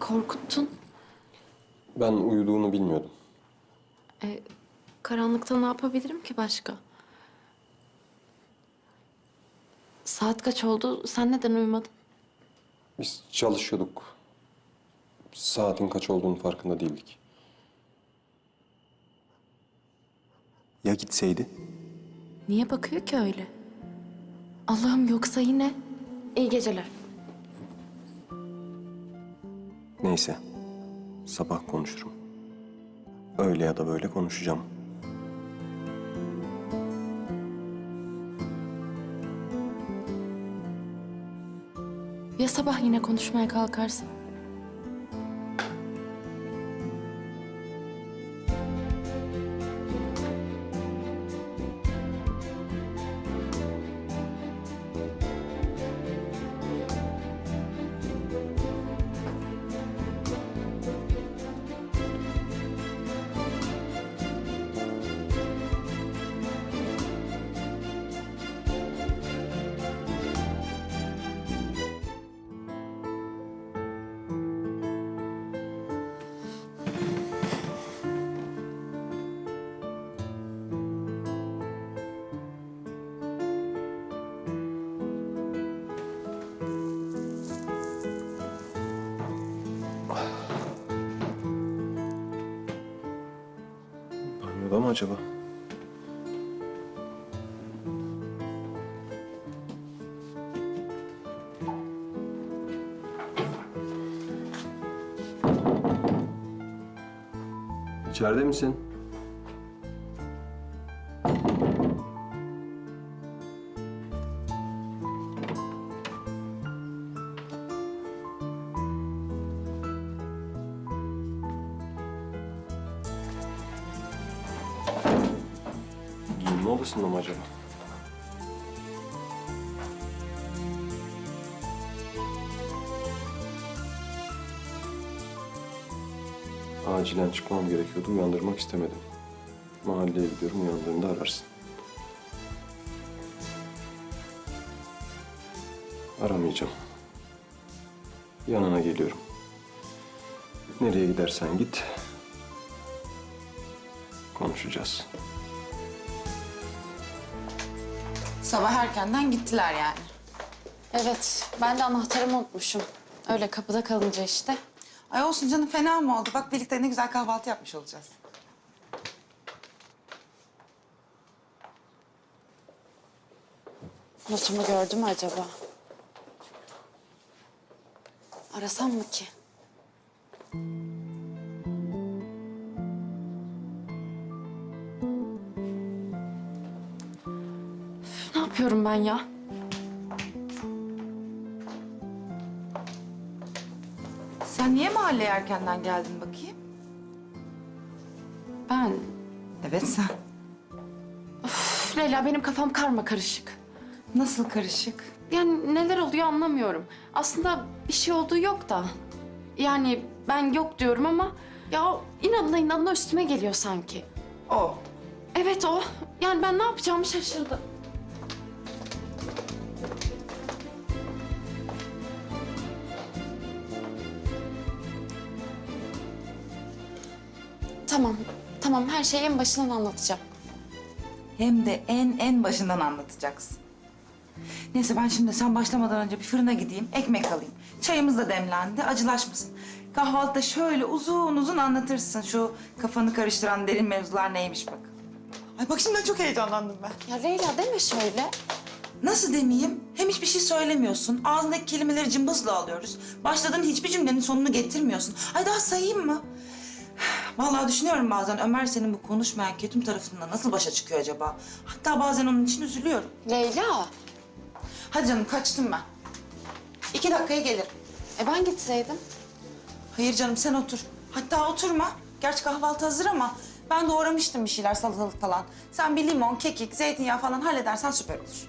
Korkuttun. Ben uyuduğunu bilmiyordum. E, karanlıkta ne yapabilirim ki başka? Saat kaç oldu? Sen neden uyumadın? Biz çalışıyorduk. Saatin kaç olduğunu farkında değildik. Ya gitseydi? Niye bakıyor ki öyle? Allah'ım yoksa yine... İyi geceler. Neyse. Sabah konuşurum. Öyle ya da böyle konuşacağım. Ya sabah yine konuşmaya kalkarsın? Mı acaba? İçeride misin? Odasında mı acaba? Acilen çıkmam gerekiyordu. Uyandırmak istemedim. Mahalleye gidiyorum. Uyandığında ararsın. Aramayacağım. Yanına geliyorum. Nereye gidersen git. Konuşacağız. Sabah erkenden gittiler yani. Evet, ben de anahtarımı unutmuşum. Öyle kapıda kalınca işte. Ay olsun canım fena mı oldu? Bak birlikte ne güzel kahvaltı yapmış olacağız. Notumu gördü mü acaba? Arasam mı ki? Ne yapıyorum ben ya? Sen niye mahalleye erkenden geldin bakayım? Ben... Evet sen. Üf, Leyla benim kafam karma karışık. Nasıl karışık? Yani neler oluyor anlamıyorum. Aslında bir şey olduğu yok da. Yani ben yok diyorum ama... Ya inadına inadına üstüme geliyor sanki. O. Evet o. Yani ben ne yapacağımı şaşırdım. Tamam, tamam. Her şeyi en başından anlatacağım. Hem de en en başından anlatacaksın. Neyse ben şimdi sen başlamadan önce bir fırına gideyim, ekmek alayım. Çayımız da demlendi, acılaşmasın. Kahvaltıda şöyle uzun uzun anlatırsın şu kafanı karıştıran derin mevzular neymiş bak. Ay bak şimdi çok heyecanlandım ben. Ya Leyla deme şöyle. Nasıl demeyeyim? Hem hiçbir şey söylemiyorsun. Ağzındaki kelimeleri cımbızla alıyoruz. Başladığın hiçbir cümlenin sonunu getirmiyorsun. Ay daha sayayım mı? Vallahi düşünüyorum bazen Ömer senin bu konuşmayan ketum tarafından nasıl başa çıkıyor acaba? Hatta bazen onun için üzülüyorum. Leyla, Hadi canım kaçtım ben. İki dakikaya gelirim. e ben gitseydim. Hayır canım sen otur. Hatta oturma. Gerçi kahvaltı hazır ama ben doğramıştım bir şeyler salatalık falan. Sen bir limon, kekik, zeytinyağı falan halledersen süper olur.